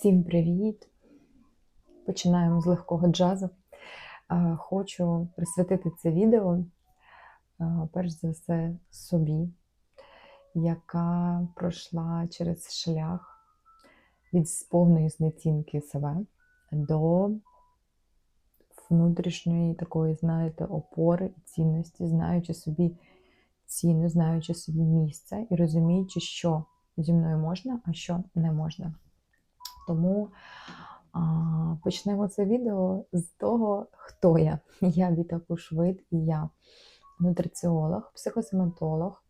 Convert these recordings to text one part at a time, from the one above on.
Всім привіт! Починаємо з легкого джазу. Хочу присвятити це відео, перш за все, собі, яка пройшла через шлях від повної знецінки себе до внутрішньої такої, знаєте, опори і цінності, знаючи собі ціну, знаючи собі місце і розуміючи, що зі мною можна, а що не можна. Тому а, почнемо це відео з того, хто я. Я Віта Пушвит і я нутриціолог, психосоматолог,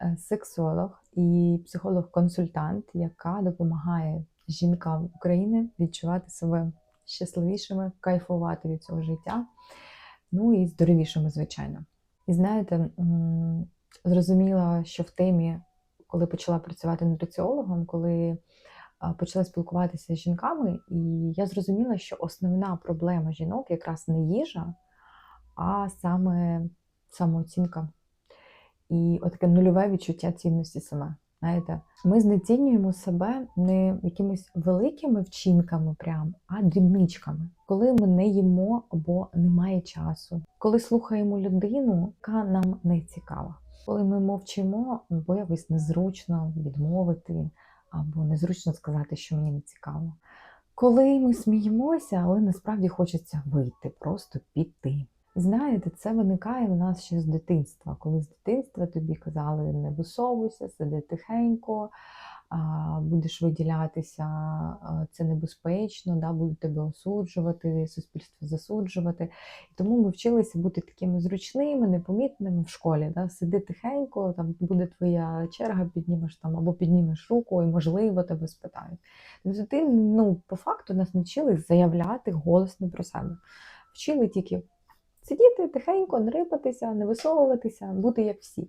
е, сексолог і психолог-консультант, яка допомагає жінкам України відчувати себе щасливішими, кайфувати від цього життя, ну і здоровішими, звичайно. І знаєте, зрозуміла, що в темі, коли почала працювати нутриціологом, коли почала спілкуватися з жінками, і я зрозуміла, що основна проблема жінок якраз не їжа, а саме самооцінка і таке нульове відчуття цінності себе. Знаєте, ми знецінюємо себе не якимись великими вчинками, прям, а дрібничками, коли ми не їмо або немає часу, коли слухаємо людину, яка нам не цікава. Коли ми мовчимо, бо якось незручно відмовити, або незручно сказати, що мені не цікаво. Коли ми сміємося, але насправді хочеться вийти, просто піти. Знаєте, це виникає у нас ще з дитинства. Коли з дитинства тобі казали, не висовуйся, сиди тихенько, будеш виділятися, це небезпечно, да, будуть тебе осуджувати, суспільство засуджувати. І тому ми вчилися бути такими зручними, непомітними в школі. Да? Сиди тихенько, там буде твоя черга, піднімеш там або піднімеш руку, і можливо тебе спитають. Тобто ти, ну, по факту нас навчили заявляти голосно про себе. Вчили тільки сидіти тихенько, не рипатися, не висовуватися, бути як всі.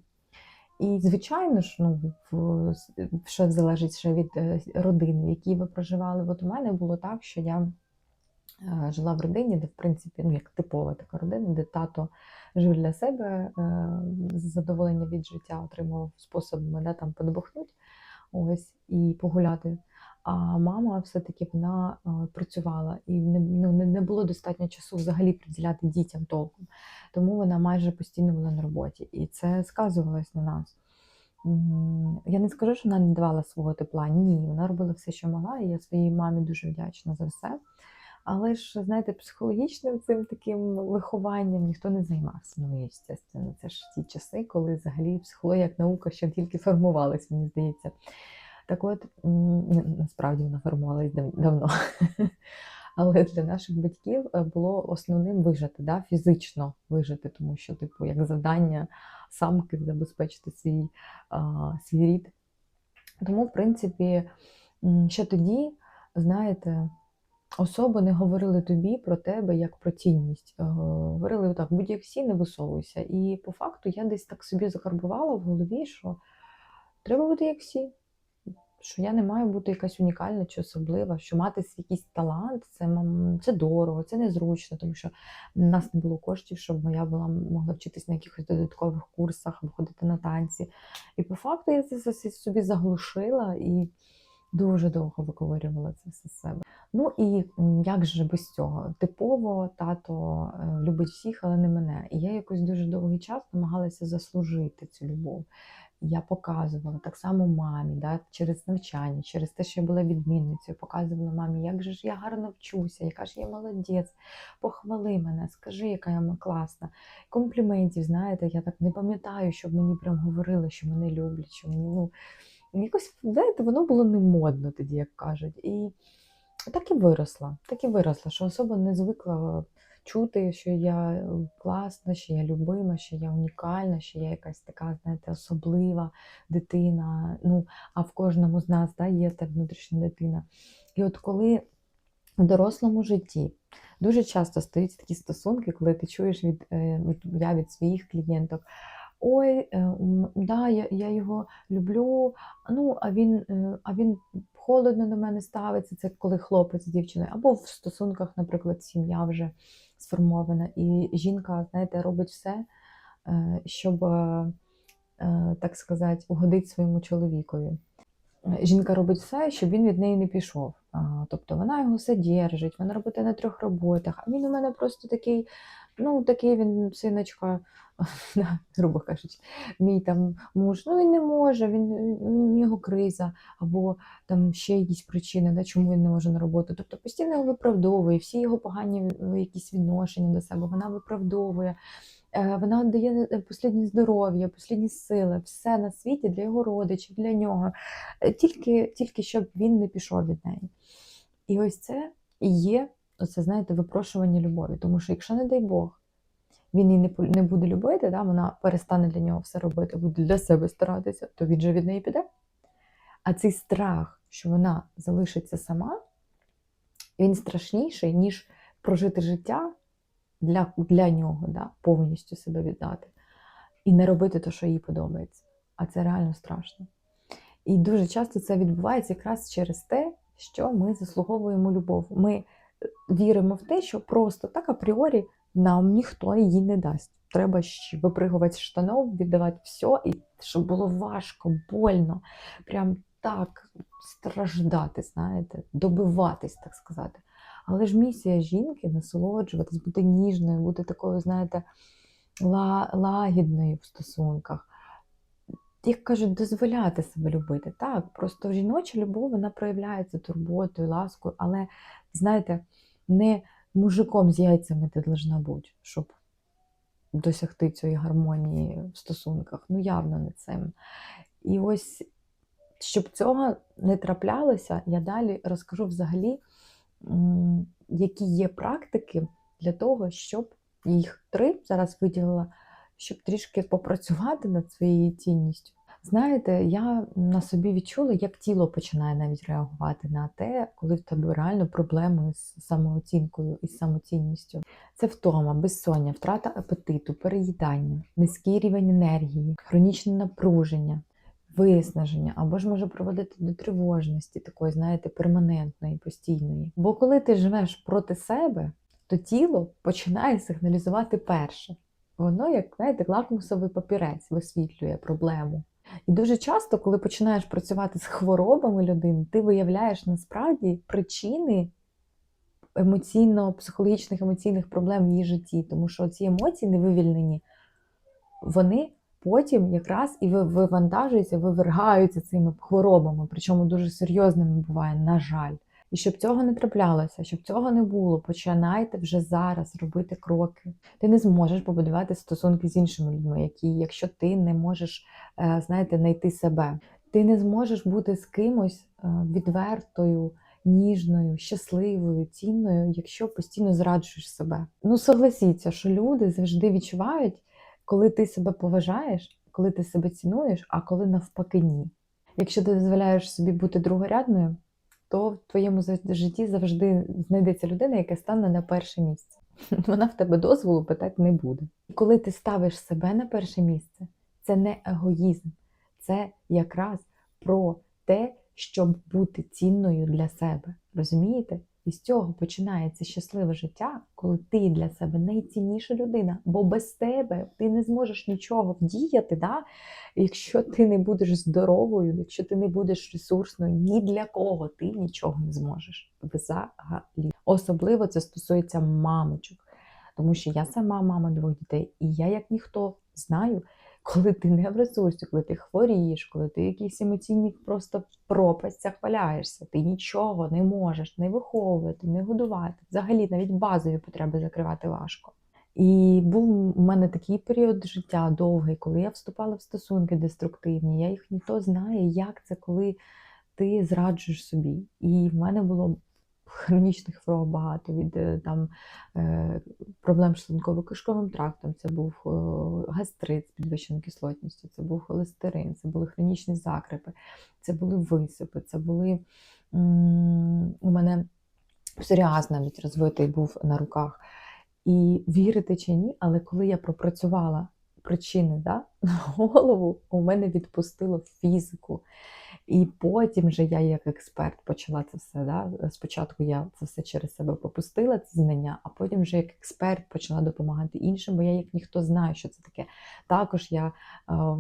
І, звичайно ж, ну, в, що залежить ще від е, родини, в якій ви проживали. От у мене було так, що я е, жила в родині, де, в принципі, ну, як типова така родина, де тато жив для себе, з задоволення від життя отримував способами да, там подбухнути ось, і погуляти. А мама все-таки вона працювала і не, ну, не, було достатньо часу взагалі приділяти дітям толком. Тому вона майже постійно була на роботі. І це сказувалось на нас. Я не скажу, що вона не давала свого тепла. Ні, вона робила все, що могла, і я своїй мамі дуже вдячна за все. Але ж, знаєте, психологічним цим таким вихованням ніхто не займався. Ну, звісно, це ж ті часи, коли взагалі психологія як наука ще тільки формувалась, мені здається. Так от, насправді вона формувалась давно. Але для наших батьків е, було основним вижити, да, фізично вижити, тому що, типу, як завдання самки забезпечити свій, свій рід. Тому, в принципі, ще тоді, знаєте, особи не говорили тобі про тебе як про цінність. Е, Говорили так, будь як всі, не висовуйся. І по факту я десь так собі закарбувала в голові, що треба бути як всі що я не маю бути якась унікальна чи особлива, що мати якийсь талант, це це дорого, це незручно, тому що в нас не було коштів, щоб я була могла вчитись на якихось додаткових курсах або ходити на танці. І по факту я це собі заглушила і дуже довго виковирювала це все з себе. Ну і як же без цього? Типово тато е, любить всіх, але не мене. І я якось дуже довгий час намагалася заслужити цю любов я показувала так само мамі, да, через навчання, через те, що я була відмінницею, показувала мамі, як же ж я гарно вчуся, яка ж я молодець, похвали мене, скажи, яка я класна. Компліментів, знаєте, я так не пам'ятаю, щоб мені прям говорили, що мене люблять, що мені, ну, якось, знаєте, воно було не модно тоді, як кажуть. І так і виросла, так і виросла, що особа не звикла чути, що я е, класна, що я любима, що я унікальна, що я якась така, знаєте, особлива дитина. Ну, а в кожному з нас да, є та внутрішня дитина. І от коли в дорослому житті дуже часто стають такі стосунки, коли ти чуєш від, е, я від своїх клієнток. Ой, е, да, я, я його люблю, ну, а він, е, а він холодно до мене ставиться, це коли хлопець з дівчиною, або в стосунках, наприклад, сім'я вже сформована, і жінка, знаєте, робить все, е, щоб, е, е, так сказати, угодити своєму чоловікові. Жінка робить все, щоб він від неї не пішов. Тобто вона його содержить, вона робить на трьох роботах. А він у мене просто такий, ну такий він, синочка, грубо кажучи, мій там муж, ну він не може, він у нього криза, або там ще якісь причини, да, чому він не може на роботу. Тобто постійно його виправдовує, всі його погані е, якісь відношення до себе, вона виправдовує. Е, Вона дає е, послідні здоров'я, послідні сили, все на світі для його родичів, для нього, Е, тільки, тільки щоб він не пішов від неї. І ось це і є, оце, знаєте, випрошування любові. Тому що, якщо, не дай Бог, він її не, не буде любити, да, вона перестане для нього все робити, буде для себе старатися, то він же від неї піде. А цей страх, що вона залишиться сама, він страшніший, ніж прожити життя для, для нього, да, повністю себе віддати. І не робити те, що їй подобається. А це реально страшно. І дуже часто це відбувається якраз через те, що ми заслуговуємо любов. Ми е, віримо в те, що просто так апріорі нам ніхто її не дасть. Треба випригувати штанов, віддавати все, і щоб було важко, больно, прям так страждати, знаєте, добиватись, так сказати. Але ж місія жінки насолоджуватись, бути ніжною, бути такою, знаєте, лагідною в стосунках. Як кажуть, дозволяти себе любити. Так, просто жіноча любов вона проявляється турботою, ласкою, але знаєте, не мужиком з яйцями ти должна бути, щоб досягти цієї гармонії в стосунках. Ну, явно не цим. І ось, щоб цього не траплялося, я далі розкажу взагалі, які є практики для того, щоб їх три зараз виділила, щоб трішки попрацювати над своєю цінністю. Знаєте, я на собі відчула, як тіло починає навіть реагувати на те, коли в тебе реально проблеми з самооцінкою і самоцінністю. Це втома, безсоння, втрата апетиту, переїдання, низький рівень енергії, хронічне напруження, виснаження, або ж може приводити до тривожності, такої, знаєте, перманентної, постійної. Бо коли ти живеш проти себе, то тіло починає сигналізувати перше. Воно, як знаєте, лакмусовий папірець висвітлює проблему. І дуже часто, коли починаєш працювати з хворобами людини, ти виявляєш насправді причини емоційно-психологічних емоційних проблем в її житті, тому що ці емоції невивільнені, вони потім якраз і ви- вивантажуються, вивергаються цими хворобами, причому дуже серйозними буває, на жаль. І щоб цього не траплялося, щоб цього не було, починайте вже зараз робити кроки. Ти не зможеш побудувати стосунки з іншими людьми, які, якщо ти не можеш, е, знаєте, знайти себе. Ти не зможеш бути з кимось е, відвертою, ніжною, щасливою, цінною, якщо постійно зраджуєш себе. Ну согласіться, що люди завжди відчувають, коли ти себе поважаєш, коли ти себе цінуєш, а коли навпаки ні. Якщо ти дозволяєш собі бути другорядною, то в твоєму житті завжди знайдеться людина, яка стане на перше місце. Вона в тебе дозволу питати не буде. Коли ти ставиш себе на перше місце, це не егоїзм, це якраз про те, щоб бути цінною для себе. Розумієте? І з цього починається щасливе життя, коли ти для себе найцінніша людина, бо без тебе ти не зможеш нічого вдіяти, да? якщо ти не будеш здоровою, якщо ти не будеш ресурсною, ні для кого ти нічого не зможеш взагалі. Особливо це стосується мамочок, тому що я сама мама двох дітей, і я, як ніхто, знаю, коли ти не в ресурсі, коли ти хворієш, коли ти якісь емоційні просто пропастях валяєшся, ти нічого не можеш не виховувати, не годувати. Взагалі навіть базові потреби закривати важко. І був у мене такий період життя довгий, коли я вступала в стосунки деструктивні. Я їх ніхто знає, як це, коли ти зраджуєш собі. І в мене було хронічних хвороб багато від е, там е, проблем з шлунково-кишковим трактом. Це був е, гастрит з підвищеною кислотністю, це був холестерин, це були хронічні закрепи, це були висипи, це були у мене псоріаз навіть розвитий був на руках. І вірите чи ні, але коли я пропрацювала причини да, голову, у мене відпустило фізику. І потім вже я, як експерт, почала це все. Да? Спочатку я це все через себе пропустила, ці знання, а потім вже як експерт почала допомагати іншим, бо я як ніхто знаю, що це таке. Також я е,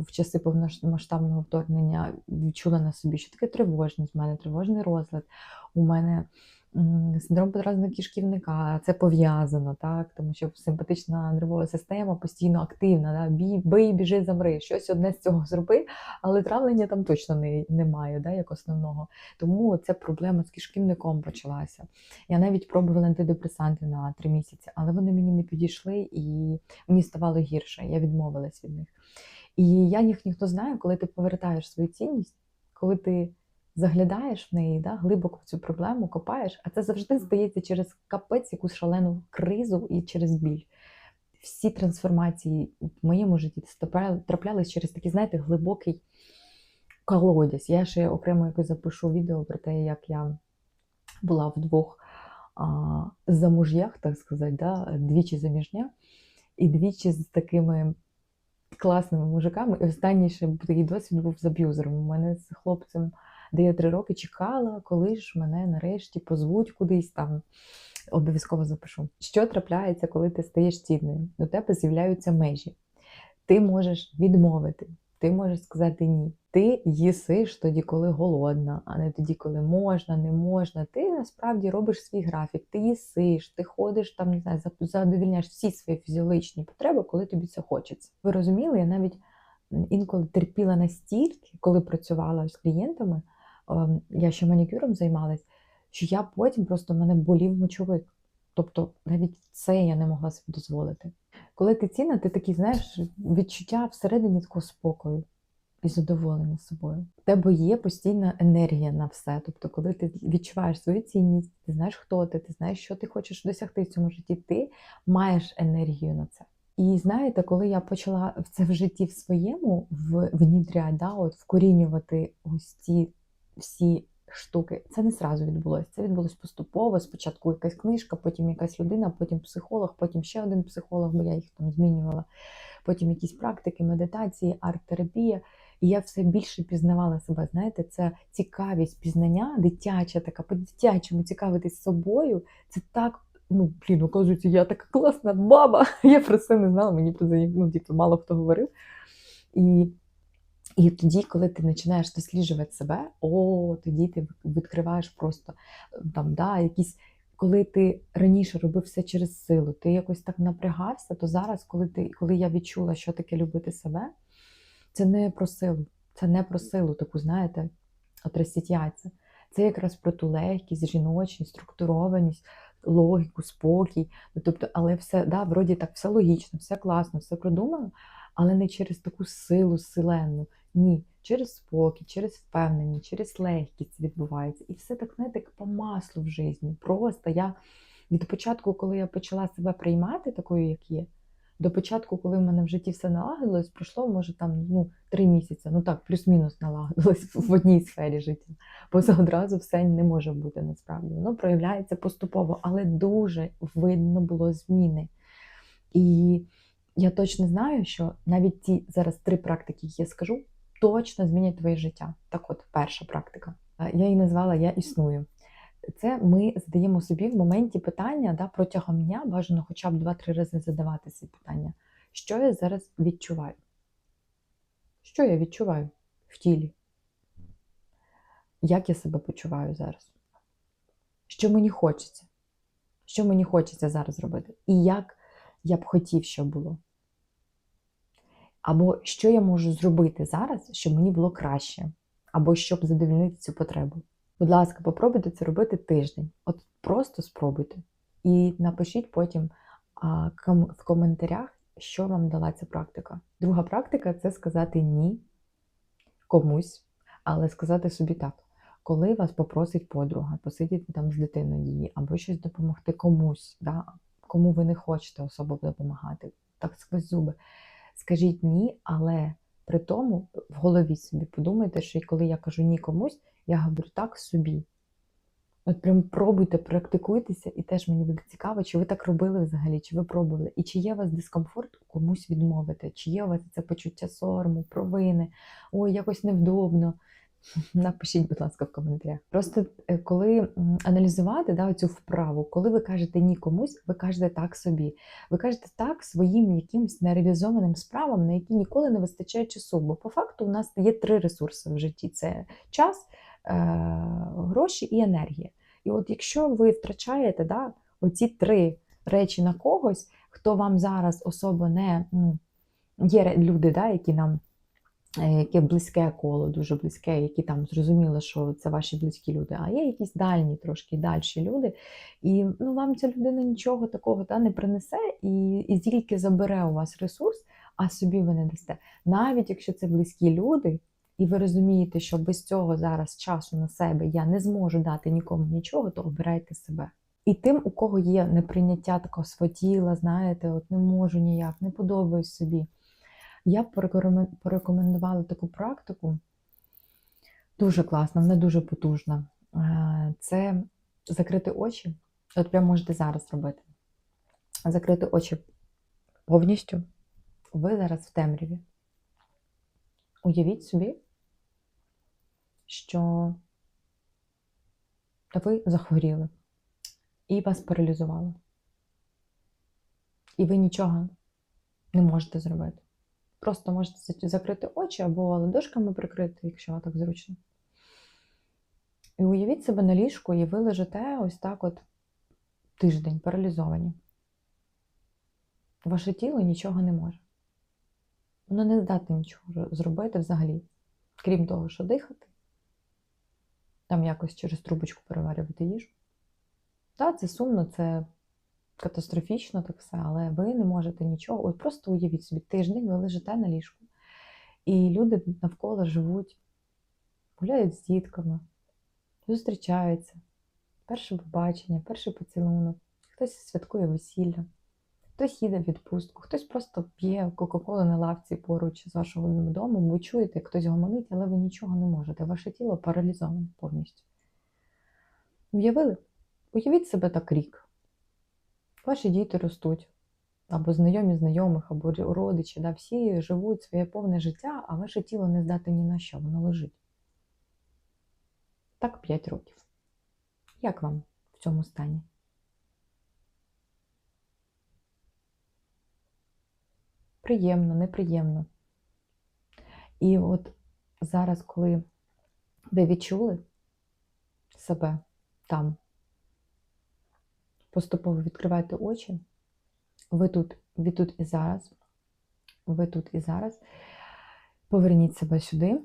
в часи повномасштабного вторгнення відчула на собі, що таке тривожність, в мене тривожний розлад, у мене синдром подразника кишківника, це пов'язано, так? тому що симпатична нервова система постійно активна. Да? Бій, бий, біжи, замри, щось одне з цього зроби, але травлення там точно не, немає, да? як основного. Тому ця проблема з кишківником почалася. Я навіть пробувала антидепресанти на три місяці, але вони мені не підійшли і мені ставало гірше. Я відмовилась від них. І я їх ніхто знає, коли ти повертаєш свою цінність, коли ти заглядаєш в неї, да, глибоко в цю проблему, копаєш, а це завжди здається через капець, якусь шалену кризу і через біль. Всі трансформації в моєму житті траплялись через такий, знаєте, глибокий колодязь. Я ще окремо якось запишу відео про те, як я була в двох а, замуж'ях, так сказати, да, двічі заміжня, і двічі з такими класними мужиками. І останній ще такий досвід був з аб'юзером. У мене з хлопцем, де я три роки чекала, коли ж мене нарешті позвуть кудись там. Обов'язково запишу. Що трапляється, коли ти стаєш цінною? До тебе з'являються межі. Ти можеш відмовити, ти можеш сказати ні. Ти їсиш тоді, коли голодна, а не тоді, коли можна, не можна. Ти насправді робиш свій графік, ти їсиш, ти ходиш там, не знаю, за- задовільняєш всі свої фізіологічні потреби, коли тобі це хочеться. Ви розуміли, я навіть інколи терпіла настільки, коли працювала з клієнтами, я ще манікюром займалась, що я потім просто мене болів мочовик. Тобто навіть це я не могла собі дозволити. Коли ти цінна, ти такий, знаєш, відчуття всередині такого спокою і задоволення собою. В тебе є постійна енергія на все. Тобто, коли ти відчуваєш свою цінність, ти знаєш, хто ти, ти знаєш, що ти хочеш досягти в цьому житті, ти маєш енергію на це. І знаєте, коли я почала це в житті в своєму внідряти, да, от вкорінювати ось ці всі штуки, це не зразу відбулося. Це відбулося поступово. Спочатку якась книжка, потім якась людина, потім психолог, потім ще один психолог, бо я їх там змінювала. Потім якісь практики, медитації, арт-терапія. І я все більше пізнавала себе. Знаєте, це цікавість пізнання, дитяча така, по-дитячому цікавитись собою. Це так. Ну, блін, оказується, я така класна баба. Я про це не знала, мені ну, типу, мало хто говорив. І, і тоді, коли ти починаєш досліджувати себе, о, тоді ти відкриваєш просто там, да, якісь. Коли ти раніше робив все через силу, ти якось так напрягався, то зараз, коли ти, коли я відчула, що таке любити себе, це не про силу, це не про силу, таку, знаєте, от розсітяться. Це якраз про ту легкість, жіночність, структурованість, логіку, спокій. Ну, тобто, але все, да, вроді так, все логічно, все класно, все продумано, але не через таку силу силенну. Ні, через спокій, через впевненість, через легкість відбувається. І все так, знаєте, як по маслу в житті. Просто я від початку, коли я почала себе приймати такою, як є, до початку, коли в мене в житті все налагодилось, пройшло, може, там ну, три місяці, ну так, плюс-мінус налагодилось в одній сфері життя. Бо це одразу все не може бути насправді. Воно проявляється поступово, але дуже видно було зміни. І я точно знаю, що навіть ті зараз три практики, які я скажу, точно змінять твоє життя. Так от, перша практика. Е, Я її назвала Я існую. Це ми задаємо собі в моменті питання да, протягом дня, бажано хоча б 2-3 рази задавати ці питання. Що я зараз відчуваю? Що я відчуваю в тілі? Як я себе почуваю зараз? Що мені хочеться? Що мені хочеться зараз робити? І як я б хотів, щоб було? Або що я можу зробити зараз, щоб мені було краще, або щоб задовольнити цю потребу. Будь ласка, попробуйте це робити тиждень. От просто спробуйте. І напишіть потім а, ком- в коментарях, що вам дала ця практика. Друга практика це сказати ні комусь, але сказати собі так. Коли вас попросить подруга, посидіти там з дитиною її, або щось допомогти комусь, да? кому ви не хочете особо допомагати, так сквозь зуби. Скажіть ні, але при тому в голові собі подумайте, що коли я кажу ні комусь, я говорю так собі. От прям пробуйте, практикуйтеся, і теж мені буде цікаво, чи ви так робили взагалі, чи ви пробували, і чи є у вас дискомфорт комусь відмовити, чи є у вас це почуття сорому, провини, ой, якось невдобно. Напишіть, будь ласка, в коментарях. Просто е, коли аналізувати да, цю вправу, коли ви кажете ні комусь, ви кажете так собі. Ви кажете так своїм якимось нереалізованим справам, на які ніколи не вистачає часу. Бо по факту у нас є три ресурси в житті: це час, е, гроші і енергія. І от якщо ви втрачаєте да, оці три речі на когось, хто вам зараз особо не ну, є люди, да, які нам яке близьке коло, дуже близьке, які там зрозуміли, що це ваші близькі люди, а є якісь дальні, трошки дальші люди, і ну, вам ця людина нічого такого та, не принесе, і, і тільки забере у вас ресурс, а собі ви не дасте. Навіть якщо це близькі люди, і ви розумієте, що без цього зараз часу на себе я не зможу дати нікому нічого, то обирайте себе. І тим, у кого є неприйняття такого свого тіла, знаєте, от не можу ніяк, не подобаюсь собі. Я б порекомендувала таку практику. Дуже класна, вона дуже потужна. Е, Це закрити очі. От прямо можете зараз робити. Закрити очі повністю. Ви зараз в темряві. Уявіть собі, що ви захворіли і вас паралізувало. І ви нічого не можете зробити. Просто можете закрити очі або ладошками прикрити, якщо так зручно. І уявіть себе на ліжку, і ви лежите ось так от тиждень паралізовані. Ваше тіло нічого не може. Воно не здатне нічого зробити взагалі, крім того, що дихати, там якось через трубочку переварювати їжу. Так, це сумно, це катастрофічно так все, але ви не можете нічого. От просто уявіть собі, тиждень ви лежите на ліжку, і люди навколо живуть, гуляють з дітками, зустрічаються, перше побачення, перший поцілунок, хтось святкує весілля, хтось їде в відпустку, хтось просто п'є Кока-Колу на лавці поруч з вашого дому, ви чуєте, як хтось гомонить, але ви нічого не можете. Ваше тіло паралізоване повністю. Уявили? Уявіть себе так рік. Ваші діти ростуть, або знайомі знайомих, або родичі, да, всі живуть своє повне життя, а ваше тіло не здатне ні на що, воно лежить. Так 5 років. Як вам в цьому стані? Приємно, неприємно. І от зараз, коли ви відчули себе там, поступово відкривайте очі, ви тут, ви тут і зараз, ви тут і зараз. Поверніть себе сюди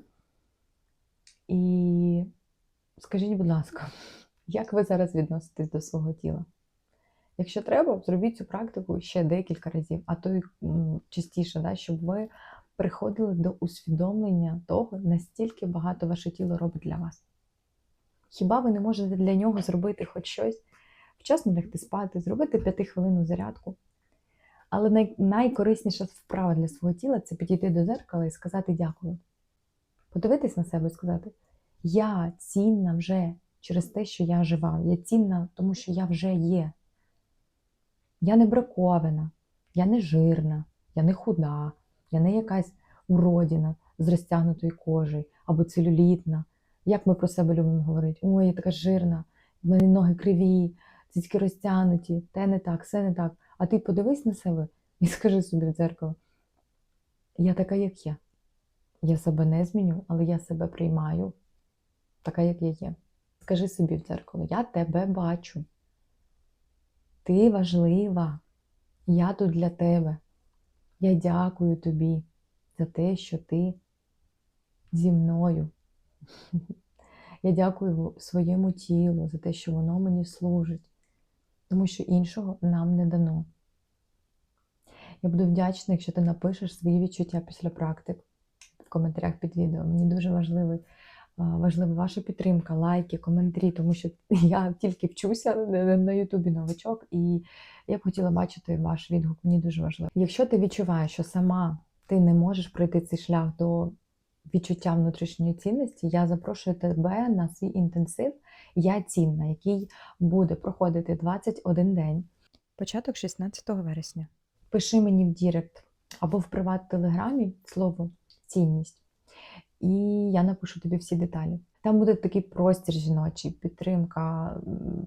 і скажіть, будь ласка, як ви зараз відноситесь до свого тіла? Якщо треба, зробіть цю практику ще декілька разів, а то й частіше, да, щоб ви приходили до усвідомлення того, настільки багато ваше тіло робить для вас. Хіба ви не можете для нього зробити хоч щось, вчасно лягти спати, зробити п'ятихвилинну зарядку? Але най- найкорисніша вправа для свого тіла це підійти до дзеркала і сказати дякую. Подивитись на себе і сказати: Я цінна вже через те, що я жива. Я цінна, тому що я вже є. Я не бракована, я не жирна, я не худа, я не якась уродіна з розтягнутою кожею або целюлітна. Як ми про себе любимо говорити? Ой, я така жирна, в мене ноги криві, цицьки розтягнуті, те не так, все не так. А ти подивись на себе і скажи собі в дзеркало: я така, як я. Я себе не зміню, але я себе приймаю, така, як я є. Скажи собі в дзеркало, я тебе бачу. Ти важлива. Я тут для тебе. Я дякую тобі за те, що ти зі мною. Я дякую своєму тілу за те, що воно мені служить, тому що іншого нам не дано. Я буду вдячна, якщо ти напишеш свої відчуття після практик в коментарях під відео. Мені дуже важливий, важлива ваша підтримка, лайки, коментарі, тому що я тільки вчуся на- Ютубі новачок, і я б хотіла бачити ваш відгук. Мені дуже важливо. Якщо ти відчуваєш, що сама ти не можеш пройти цей шлях до відчуття внутрішньої цінності, я запрошую тебе на свій інтенсив Я цінна, який буде проходити 21 день. Початок 16 вересня. Пиши мені в Дірект або в приват телеграмі слово цінність. і я напишу тобі всі деталі. Там буде такий простір жіночий, підтримка,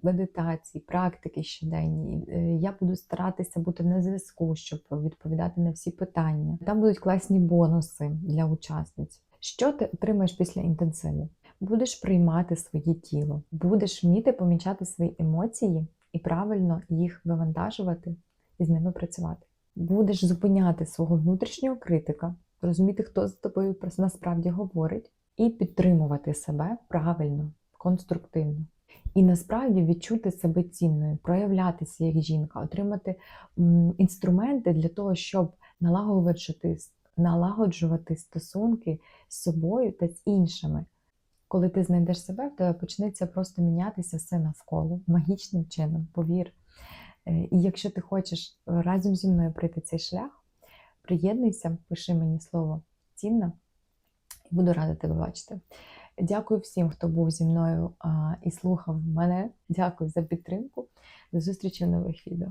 медитації, практики щоденні. Е, Я буду старатися бути на зв'язку, щоб відповідати на всі питання. Там будуть класні бонуси для учасниць. Що ти отримаєш після інтенсиву? Будеш приймати своє тіло, будеш вміти помічати свої емоції і правильно їх вивантажувати і з ними працювати. Будеш зупиняти свого внутрішнього критика, розуміти, хто з тобою насправді говорить, і підтримувати себе правильно, конструктивно. І насправді відчути себе цінною, проявлятися як жінка, отримати інструменти для того, щоб налагоджувати, налагоджувати стосунки з собою та з іншими. Коли ти знайдеш себе, в тебе почнеться просто мінятися все навколо магічним чином, повір. Е, І якщо ти хочеш разом зі мною пройти цей шлях, приєднуйся, пиши мені слово цінна, і буду рада тебе бачити. Дякую всім, хто був зі мною і слухав мене. Дякую за підтримку. До зустрічі в нових відео.